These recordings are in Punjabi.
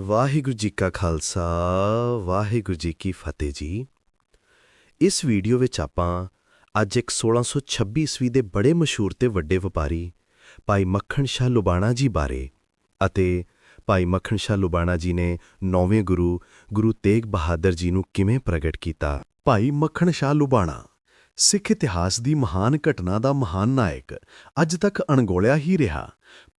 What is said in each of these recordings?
ਵਾਹਿਗੁਰੂ ਜੀ ਕਾ ਖਾਲਸਾ, ਵਾਹਿਗੁਰੂ ਜੀ ਕੀ ਫਤਿਹ ਜੀ। ਇਸ ਵੀਡੀਓ ਵਿੱਚ ਆਪਾਂ ਅੱਜ ਇੱਕ 1626 ਈਸਵੀ ਦੇ ਬੜੇ ਮਸ਼ਹੂਰ ਤੇ ਵੱਡੇ ਵਪਾਰੀ ਭਾਈ ਮੱਖਣ ਸ਼ਾਹ ਲੁਬਾਣਾ ਜੀ ਬਾਰੇ ਅਤੇ ਭਾਈ ਮੱਖਣ ਸ਼ਾਹ ਲੁਬਾਣਾ ਜੀ ਨੇ ਨੌਵੇਂ ਗੁਰੂ ਗੁਰੂ ਤੇਗ ਬਹਾਦਰ ਜੀ ਨੂੰ ਕਿਵੇਂ ਪ੍ਰਗਟ ਕੀਤਾ? ਭਾਈ ਮੱਖਣ ਸ਼ਾਹ ਲੁਬਾਣਾ, ਸਿੱਖ ਇਤਿਹਾਸ ਦੀ ਮਹਾਨ ਘਟਨਾ ਦਾ ਮਹਾਨ ਨਾਇਕ, ਅੱਜ ਤੱਕ ਅਣਗੌਲਿਆ ਹੀ ਰਿਹਾ।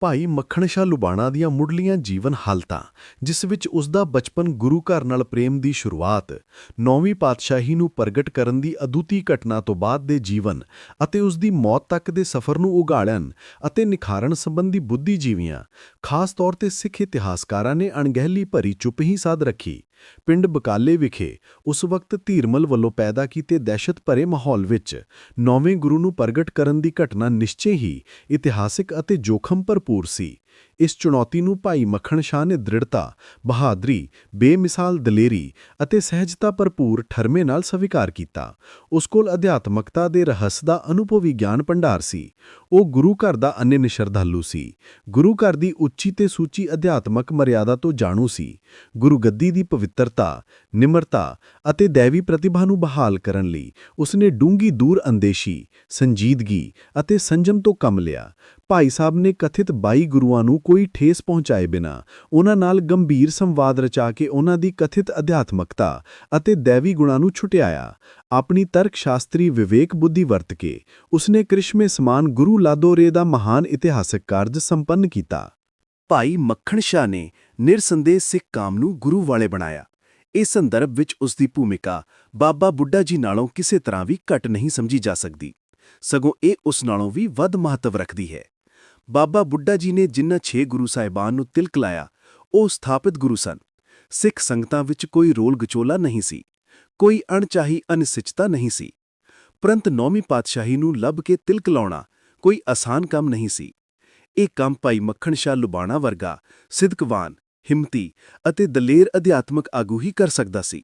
ਭਾਈ ਮੱਖਣ ਸ਼ਾਹ ਲੁਬਾਣਾ ਦੀਆਂ ਮੁੱਢਲੀਆਂ ਜੀਵਨ ਹਾਲਤਾਂ, ਜਿਸ ਵਿੱਚ ਉਸ ਦਾ ਬਚਪਨ ਗੁਰੂ ਘਰ ਨਾਲ ਪ੍ਰੇਮ ਦੀ ਸ਼ੁਰੂਆਤ, ਨੌਵੀਂ ਪਾਤਸ਼ਾਹੀ ਨੂੰ ਪ੍ਰਗਟ ਕਰਨ ਦੀ ਅਦੁੱਤੀ ਘਟਨਾ ਤੋਂ ਬਾਅਦ ਦੇ ਜੀਵਨ ਅਤੇ ਉਸ ਦੀ ਮੌਤ ਤੱਕ ਦੇ ਸਫ਼ਰ ਨੂੰ ਉਗਾੜਨ ਅਤੇ ਨਿਖਾਰਨ ਸੰਬੰਧੀ ਬੁੱਧੀਜੀਵੀਆਂ, ਖਾਸ ਤੌਰ ਤੇ ਸਿੱਖ ਇਤਿਹਾਸਕਾਰਾਂ ਨੇ ਅਣਗਹਿਲੀ ਭਰੀ ਚੁੱਪ ਹੀ ਸਾਧ ਰੱਖੀ। ਪਿੰਡ ਬਕਾਲੇ ਵਿਖੇ ਉਸ ਵਕਤ ਧੀਰਮਲ ਵੱਲੋਂ ਪੈਦਾ ਕੀਤੇ ਦਹਿਸ਼ਤ ਭਰੇ ਮਾਹੌਲ ਵਿੱਚ ਨੌਵੇਂ ਗੁਰੂ ਨੂੰ ਪ੍ਰਗਟ ਕਰਨ ਦੀ ਘਟਨਾ ਨਿਸ਼ਚੇ ਹੀ ਇਤਿਹਾਸਿਕ ਅਤੇ ਜੋਖਮ ਭਰਪੂਰ ਸੀ ਇਸ ਚੁਣੌਤੀ ਨੂੰ ਭਾਈ ਮੱਖਣ ਸ਼ਾਹ ਨੇ ਦ੍ਰਿੜਤਾ, ਬਹਾਦਰੀ, ਬੇਮਿਸਾਲ ਦਲੇਰੀ ਅਤੇ ਸਹਿਜਤਾ ਭਰਪੂਰ ਠਰਮੇ ਨਾਲ ਸਵੀਕਾਰ ਕੀਤਾ। ਉਸ ਕੋਲ ਅਧਿਆਤਮਕਤਾ ਦੇ ਰਹੱਸ ਦਾ ਅਨੁਭਵੀ ਗਿਆਨ ਭੰਡਾਰ ਸੀ। ਉਹ ਗੁਰੂ ਘਰ ਦਾ ਅਨਿਨ ਸ਼ਰਧਾਲੂ ਸੀ। ਗੁਰੂ ਘਰ ਦੀ ਉੱਚੀ ਤੇ ਸੂਚੀ ਅਧਿਆਤਮਕ ਮਰਿਆਦਾ ਤੋਂ ਜਾਣੂ ਸੀ। ਗੁਰੂ ਗੱਦੀ ਦੀ ਪਵਿੱਤਰਤਾ, ਨਿਮਰਤਾ ਅਤੇ ਦੇਵੀ ਪ੍ਰਤਿਭਾ ਨੂੰ ਬਹਾਲ ਕਰਨ ਲਈ ਉਸਨੇ ਡੂੰਗੀ ਦੂਰ ਅੰਦੇਸ਼ੀ, ਸੰਜੀਦਗੀ ਅਤੇ ਸੰਜਮ ਤੋਂ ਕੰਮ ਲਿਆ। ਭਾਈ ਸਾਹਿਬ ਨੇ ਕਥਿਤ 22 ਗੁਰੂਆਂ ਨੂੰ ਕੋਈ ਠੇਸ ਪਹੁੰਚਾਏ ਬਿਨਾ ਉਹਨਾਂ ਨਾਲ ਗੰਭੀਰ ਸੰਵਾਦ ਰਚਾ ਕੇ ਉਹਨਾਂ ਦੀ ਕਥਿਤ ਅਧਿਆਤਮਕਤਾ ਅਤੇ ਦੇਵੀ ਗੁਣਾਂ ਨੂੰ ਛੁਟਿਆਇਆ। ਆਪਣੀ ਤਰਕ ਸ਼ਾਸਤਰੀ ਵਿਵੇਕ ਬੁੱਧੀ ਵਰਤ ਕੇ ਉਸਨੇ ਕ੍ਰਿਸ਼ਮੇ ਸਮਾਨ ਗੁਰੂ ਲਾਦੋਰੇ ਦਾ ਮਹਾਨ ਇਤਿਹਾਸਕ ਕਾਰਜ ਸੰਪੰਨ ਕੀਤਾ। ਭਾਈ ਮੱਖਣ ਸ਼ਾਹ ਨੇ ਨਿਰਸੰਦੇਹ ਸਿੱਖ ਕਾਮ ਨੂੰ ਗੁਰੂ ਵਾਲੇ ਬਣਾਇਆ। ਇਸ ਸੰਦਰਭ ਵਿੱਚ ਉਸ ਦੀ ਭੂਮਿਕਾ ਬਾਬਾ ਬੁੱਢਾ ਜੀ ਨਾਲੋਂ ਕਿਸੇ ਤਰ੍ਹਾਂ ਵੀ ਘੱਟ ਨਹੀਂ ਸਮਝੀ ਜਾ ਸਕਦੀ। ਸਗੋਂ ਇਹ ਉਸ ਨਾਲੋਂ ਵੀ ਵੱਧ ਮਹੱਤਵ ਰੱਖਦੀ ਹੈ। ਬਾਬਾ ਬੁੱਢਾ ਜੀ ਨੇ ਜਿਨ੍ਹਾਂ 6 ਗੁਰੂ ਸਾਹਿਬਾਨ ਨੂੰ ਤਿਲਕ ਲਾਇਆ, ਉਹ ਸਥਾਪਿਤ ਗੁਰੂ ਸਨ। ਸਿੱਖ ਸੰਗਤਾਂ ਵਿੱਚ ਕੋਈ ਰੋਲ ਗਚੋਲਾ ਨਹੀਂ ਸੀ, ਕੋਈ ਅਣਚਾਹੀ ਅਨਿਸਚਤਾ ਨਹੀਂ ਸੀ। ਪਰੰਤ ਨੌਵੀਂ ਪਾਤਸ਼ਾਹੀ ਨੂੰ ਲੱਭ ਕੇ ਤਿਲਕ ਲਾਉਣਾ ਕੋਈ ਆਸਾਨ ਕੰਮ ਨਹੀਂ ਸੀ। ਇਹ ਕੰਮ ਭਾਈ ਮੱਖਣ ਸ਼ਾਹ ਲੁਬਾਣਾ ਵਰਗਾ ਸਿਦਕਵਾਨ ਹਿੰਮਤੀ ਅਤੇ ਦਲੇਰ ਅਧਿਆਤਮਕ ਆਗੂ ਹੀ ਕਰ ਸਕਦਾ ਸੀ।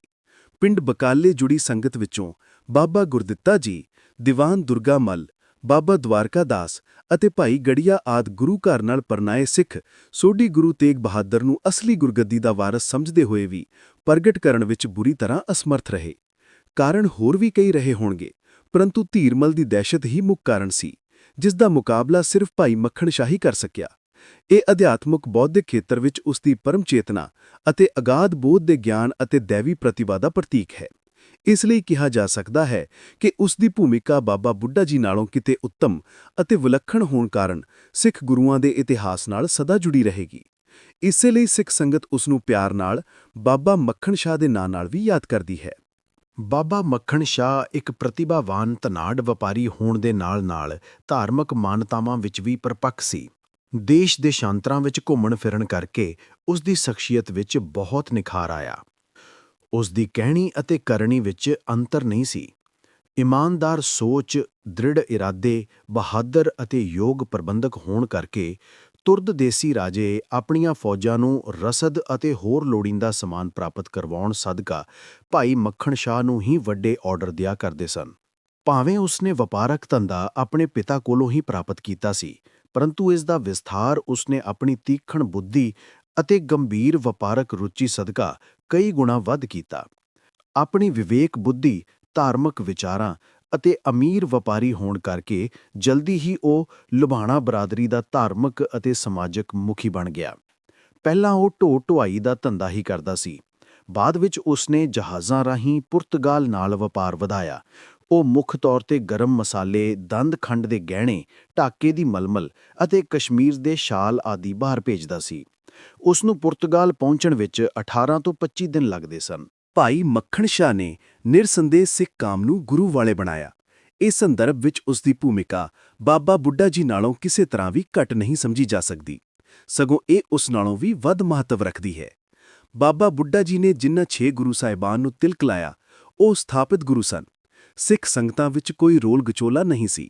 ਪਿੰਡ ਬਕਾਲੇ ਜੁੜੀ ਸੰਗਤ ਵਿੱਚੋਂ ਬਾਬਾ ਗੁਰਦਿੱਤਾ ਜੀ, ਦੀਵਾਨ ਦੁਰਗਾ ਮੱਲ ਬਾਬਾ ਦਵਾਰਕਾ ਦਾਸ ਅਤੇ ਭਾਈ ਗੜੀਆ ਆਦ ਗੁਰੂ ਘਰ ਨਾਲ ਪਰਨਾਏ ਸਿੱਖ ਸੋਢੀ ਗੁਰੂ ਤੇਗ ਬਹਾਦਰ ਨੂੰ ਅਸਲੀ ਗੁਰਗੱਦੀ ਦਾ ਵਾਰਸ ਸਮਝਦੇ ਹੋਏ ਵੀ ਪ੍ਰਗਟ ਕਰਨ ਵਿੱਚ ਬੁਰੀ ਤਰ੍ਹਾਂ ਅਸਮਰਥ ਰਹੇ। ਕਾਰਨ ਹੋਰ ਵੀ ਕਈ ਰਹੇ ਹੋਣਗੇ, ਪਰੰਤੂ ਧੀਰਮਲ ਦੀ ਦਹਿਸ਼ਤ ਹੀ ਮੁੱਖ ਕਾਰਨ ਸੀ, ਜਿਸ ਦਾ ਮੁਕਾਬਲਾ ਸਿਰਫ ਭਾਈ ਮੱਖਣ ਸ਼ਾਹੀ ਕਰ ਸਕਿਆ। ਇਹ ਅਧਿਆਤਮਕ ਬੌਧਿਕ ਖੇਤਰ ਵਿੱਚ ਉਸ ਦੀ ਪਰਮ ਚੇਤਨਾ ਅਤੇ ਅਗਾਧ ਬੋਧ ਦੇ ਗਿਆਨ ਅਤੇ ਦੇਵੀ ਪ੍ਰਤਿਭਾ ਦਾ ਪ੍ਰਤੀਕ ਹੈ। ਇਸ ਲਈ ਕਿਹਾ ਜਾ ਸਕਦਾ ਹੈ ਕਿ ਉਸ ਦੀ ਭੂਮਿਕਾ ਬਾਬਾ ਬੁੱਢਾ ਜੀ ਨਾਲੋਂ ਕਿਤੇ ਉੱਤਮ ਅਤੇ ਵਿਲੱਖਣ ਹੋਣ ਕਾਰਨ ਸਿੱਖ ਗੁਰੂਆਂ ਦੇ ਇਤਿਹਾਸ ਨਾਲ ਸਦਾ ਜੁੜੀ ਰਹੇਗੀ। ਇਸੇ ਲਈ ਸਿੱਖ ਸੰਗਤ ਉਸ ਨੂੰ ਪਿਆਰ ਨਾਲ ਬਾਬਾ ਮੱਖਣ ਸ਼ਾਹ ਦੇ ਨਾਂ ਨਾਲ ਵੀ ਯਾਦ ਕਰਦੀ ਹੈ। ਬਾਬਾ ਮੱਖਣ ਸ਼ਾਹ ਇੱਕ ਪ੍ਰਤਿਭਾਵਾਨ ਧਨਾੜ ਵਪਾਰੀ ਹੋਣ ਦੇ ਨਾਲ-ਨਾਲ ਧਾਰਮਿਕ ਮਾਨਤਾਵਾਂ ਵਿੱਚ ਵੀ ਪਰਪੱਕ ਸੀ। ਦੇਸ਼ ਦੇ ਸ਼ਾਂਤਰਾਂ ਵਿੱਚ ਘੁੰਮਣ ਫਿਰਨ ਕਰਕੇ ਉਸ ਦੀ ਸ਼ਖਸੀਅਤ ਵਿੱਚ ਬਹੁਤ ਨਿਖਾਰ ਆਇਆ। ਉਸ ਦੀ ਕਹਿਣੀ ਅਤੇ ਕਰਨੀ ਵਿੱਚ ਅੰਤਰ ਨਹੀਂ ਸੀ। ਇਮਾਨਦਾਰ ਸੋਚ, ਦ੍ਰਿੜ ਇਰਾਦੇ, ਬਹਾਦਰ ਅਤੇ ਯੋਗ ਪ੍ਰਬੰਧਕ ਹੋਣ ਕਰਕੇ ਤੁਰਦ ਦੇਸੀ ਰਾਜੇ ਆਪਣੀਆਂ ਫੌਜਾਂ ਨੂੰ ਰਸਦ ਅਤੇ ਹੋਰ ਲੋੜੀਂਦਾ ਸਮਾਨ ਪ੍ਰਾਪਤ ਕਰਵਾਉਣ ਸਦਕਾ ਭਾਈ ਮੱਖਣ ਸ਼ਾਹ ਨੂੰ ਹੀ ਵੱਡੇ ਆਰਡਰ ਦਿਆ ਕਰਦੇ ਸਨ। ਭਾਵੇਂ ਉਸਨੇ ਵਪਾਰਕ ਧੰਦਾ ਆਪਣੇ ਪਿਤਾ ਕੋਲੋਂ ਹੀ ਪ੍ਰਾਪਤ ਕੀਤਾ ਸੀ, ਪਰੰਤੂ ਇਸ ਦਾ ਵਿਸਥਾਰ ਉਸਨੇ ਆਪਣੀ ਤੀਖਣ ਬੁੱਧੀ ਅਤੇ ਗੰਭੀਰ ਵਪਾਰਕ ਰੁਚੀ ਸਦਕਾ ਕਈ ਗੁਣਾ ਵੱਧ ਕੀਤਾ। ਆਪਣੀ ਵਿਵੇਕ ਬੁੱਧੀ, ਧਾਰਮਿਕ ਵਿਚਾਰਾਂ ਅਤੇ ਅਮੀਰ ਵਪਾਰੀ ਹੋਣ ਕਰਕੇ ਜਲਦੀ ਹੀ ਉਹ ਲੁਬਾਣਾ ਬਰਾਦਰੀ ਦਾ ਧਾਰਮਿਕ ਅਤੇ ਸਮਾਜਿਕ ਮੁਖੀ ਬਣ ਗਿਆ। ਪਹਿਲਾਂ ਉਹ ਢੋ ਢੁਆਈ ਦਾ ਧੰਦਾ ਹੀ ਕਰਦਾ ਸੀ। ਬਾਅਦ ਵਿੱਚ ਉਸਨੇ ਜਹਾਜ਼ਾਂ ਰਾਹੀਂ ਪੁਰਤਗਾਲ ਨਾਲ ਵਪਾਰ ਵਧਾਇਆ। ਉਹ ਮੁੱਖ ਤੌਰ ਤੇ ਗਰਮ ਮਸਾਲੇ, ਦੰਦ ਖੰਡ ਦੇ ਗਹਿਣੇ, ਢਾਕੇ ਦੀ ਮਲਮਲ ਅਤੇ ਕਸ਼ਮੀਰ ਦੇ ਸ਼ਾਲ ਆਦਿ ਬਾਹਰ ਭੇਜਦਾ ਸੀ। ਉਸ ਨੂੰ ਪੁਰਤਗਾਲ ਪਹੁੰਚਣ ਵਿੱਚ 18 ਤੋਂ 25 ਦਿਨ ਲੱਗਦੇ ਸਨ। ਭਾਈ ਮੱਖਣ ਸ਼ਾਹ ਨੇ ਨਿਰਸੰਦੇਹ ਸਿੱਖ ਕਾਮ ਨੂੰ ਗੁਰੂ ਵਾਲੇ ਬਣਾਇਆ। ਇਸ ਸੰਦਰਭ ਵਿੱਚ ਉਸ ਦੀ ਭੂਮਿਕਾ ਬਾਬਾ ਬੁੱਢਾ ਜੀ ਨਾਲੋਂ ਕਿਸੇ ਤਰ੍ਹਾਂ ਵੀ ਘੱਟ ਨਹੀਂ ਸਮਝੀ ਜਾ ਸਕਦੀ। ਸਗੋਂ ਇਹ ਉਸ ਨਾਲੋਂ ਵੀ ਵੱਧ ਮਹੱਤਵ ਰੱਖਦੀ ਹੈ। ਬਾਬਾ ਬੁੱਢਾ ਜੀ ਨੇ ਜਿਨ੍ਹਾਂ 6 ਗੁਰੂ ਸਾਹਿਬਾਨ ਨੂੰ ਤਿਲਕ ਲਾਇਆ, ਉਹ ਸਥਾਪਿਤ ਗੁਰੂ ਸਨ। ਸਿੱਖ ਸੰਗਤਾਂ ਵਿੱਚ ਕੋਈ ਰੋਲ ਗਚੋਲਾ ਨਹੀਂ ਸੀ।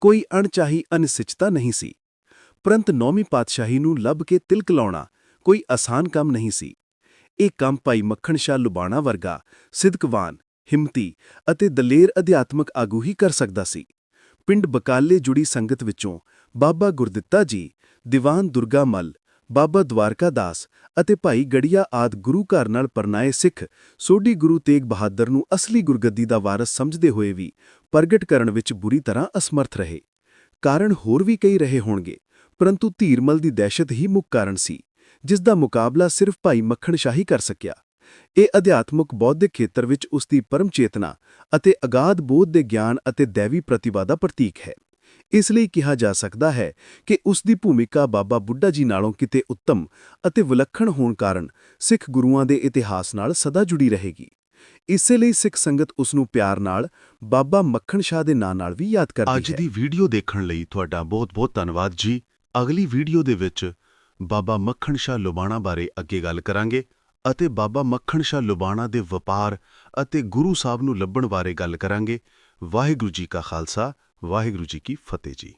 ਕੋਈ ਅਣਚਾਹੀ ਅਨਿਸਚਤਾ ਨਹੀਂ ਸੀ। ਪ੍ਰੰਤ ਨੌਵੀਂ ਪਾਤਸ਼ਾਹੀ ਨੂੰ ਲੱਭ ਕੇ ਤਿਲਕ ਲਾਉਣਾ ਕੋਈ ਆਸਾਨ ਕੰਮ ਨਹੀਂ ਸੀ। ਇਹ ਕੰਮ ਭਾਈ ਮੱਖਣ ਸ਼ਾਹ ਲੁਬਾਣਾ ਵਰਗਾ ਸਿਦਕਵਾਨ, ਹਿੰਮਤੀ ਅਤੇ ਦਲੇਰ ਅਧਿਆਤਮਕ ਆਗੂ ਹੀ ਕਰ ਸਕਦਾ ਸੀ। ਪਿੰਡ ਬਕਾਲੇ ਜੁੜੀ ਸੰਗਤ ਵਿੱਚੋਂ ਬਾਬਾ ਗੁਰਦਿੱਤਾ ਜੀ, ਦੀਵਾਨ ਦੁਰਗਾ ਮੱਲ, ਬਾਬਾ ਦਵਾਰਕਾ ਦਾਸ ਅਤੇ ਭਾਈ ਗੜੀਆ ਆਦ ਗੁਰੂ ਘਰ ਨਾਲ ਪਰਨਾਏ ਸਿੱਖ ਸੋਢੀ ਗੁਰੂ ਤੇਗ ਬਹਾਦਰ ਨੂੰ ਅਸਲੀ ਗੁਰਗੱਦੀ ਦਾ ਵਾਰਸ ਸਮਝਦੇ ਹੋਏ ਵੀ ਪ੍ਰਗਟ ਕਰਨ ਵਿੱਚ ਬੁਰੀ ਤਰ੍ਹਾਂ ਅਸਮਰਥ ਰਹੇ। ਕਾਰਨ ਹੋਰ ਵੀ ਕਈ ਰਹੇ ਹੋਣਗੇ। ਪਰੰਤੂ ਧੀਰਮਲ ਦੀ ਦਹਿਸ਼ਤ ਹੀ ਮੁੱਖ ਕਾਰਨ ਸੀ ਜਿਸ ਦਾ ਮੁਕਾਬਲਾ ਸਿਰਫ ਭਾਈ ਮੱਖਣ ਸ਼ਾਹੀ ਕਰ ਸਕਿਆ। ਇਹ ਅਧਿਆਤਮਕ ਬੌਧਿਕ ਖੇਤਰ ਵਿੱਚ ਉਸ ਦੀ ਪਰਮ ਚੇਤਨਾ ਅਤੇ ਅਗਾਧ ਬੋਧ ਦੇ ਗਿਆਨ ਅਤੇ ਦੇਵੀ ਪ੍ਰਤਿਭਾ ਦਾ ਪ੍ਰਤੀਕ ਹੈ। ਇਸ ਲਈ ਕਿਹਾ ਜਾ ਸਕਦਾ ਹੈ ਕਿ ਉਸ ਦੀ ਭੂਮਿਕਾ ਬਾਬਾ ਬੁੱਢਾ ਜੀ ਨਾਲੋਂ ਕਿਤੇ ਉੱਤਮ ਅਤੇ ਵਿਲੱਖਣ ਹੋਣ ਕਾਰਨ ਸਿੱਖ ਗੁਰੂਆਂ ਦੇ ਇਤਿਹਾਸ ਨਾਲ ਸਦਾ ਜੁੜੀ ਰਹੇਗੀ। ਇਸੇ ਲਈ ਸਿੱਖ ਸੰਗਤ ਉਸ ਨੂੰ ਪਿਆਰ ਨਾਲ ਬਾਬਾ ਮੱਖਣ ਸ਼ਾਹ ਦੇ ਨਾਂ ਨਾਲ ਵੀ ਯਾਦ ਕਰਦੀ ਅੱਜ ਹੈ। ਦੀ ਵੀਡੀਓ ਦੇਖਣ ਲਈ ਤੁਹਾਡਾ ਬਹੁਤ-ਬਹੁਤ ਧੰਨਵਾਦ ਜੀ। ਅਗਲੀ ਵੀਡੀਓ ਦੇ ਵਿੱਚ ਬਾਬਾ ਮੱਖਣ ਸ਼ਾਹ ਲੁਬਾਣਾ ਬਾਰੇ ਅੱਗੇ ਗੱਲ ਕਰਾਂਗੇ ਅਤੇ ਬਾਬਾ ਮੱਖਣ ਸ਼ਾਹ ਲੁਬਾਣਾ ਦੇ ਵਪਾਰ ਅਤੇ ਗੁਰੂ ਸਾਹਿਬ ਨੂੰ ਲੱਭਣ ਬਾਰੇ ਗੱਲ ਕਰਾਂਗੇ। ਵਾਹਿਗੁਰੂ ਜੀ ਕਾ ਖਾਲਸਾ, ਵਾਹਿਗੁਰੂ ਜੀ ਕੀ ਫਤਿਹ ਜੀ।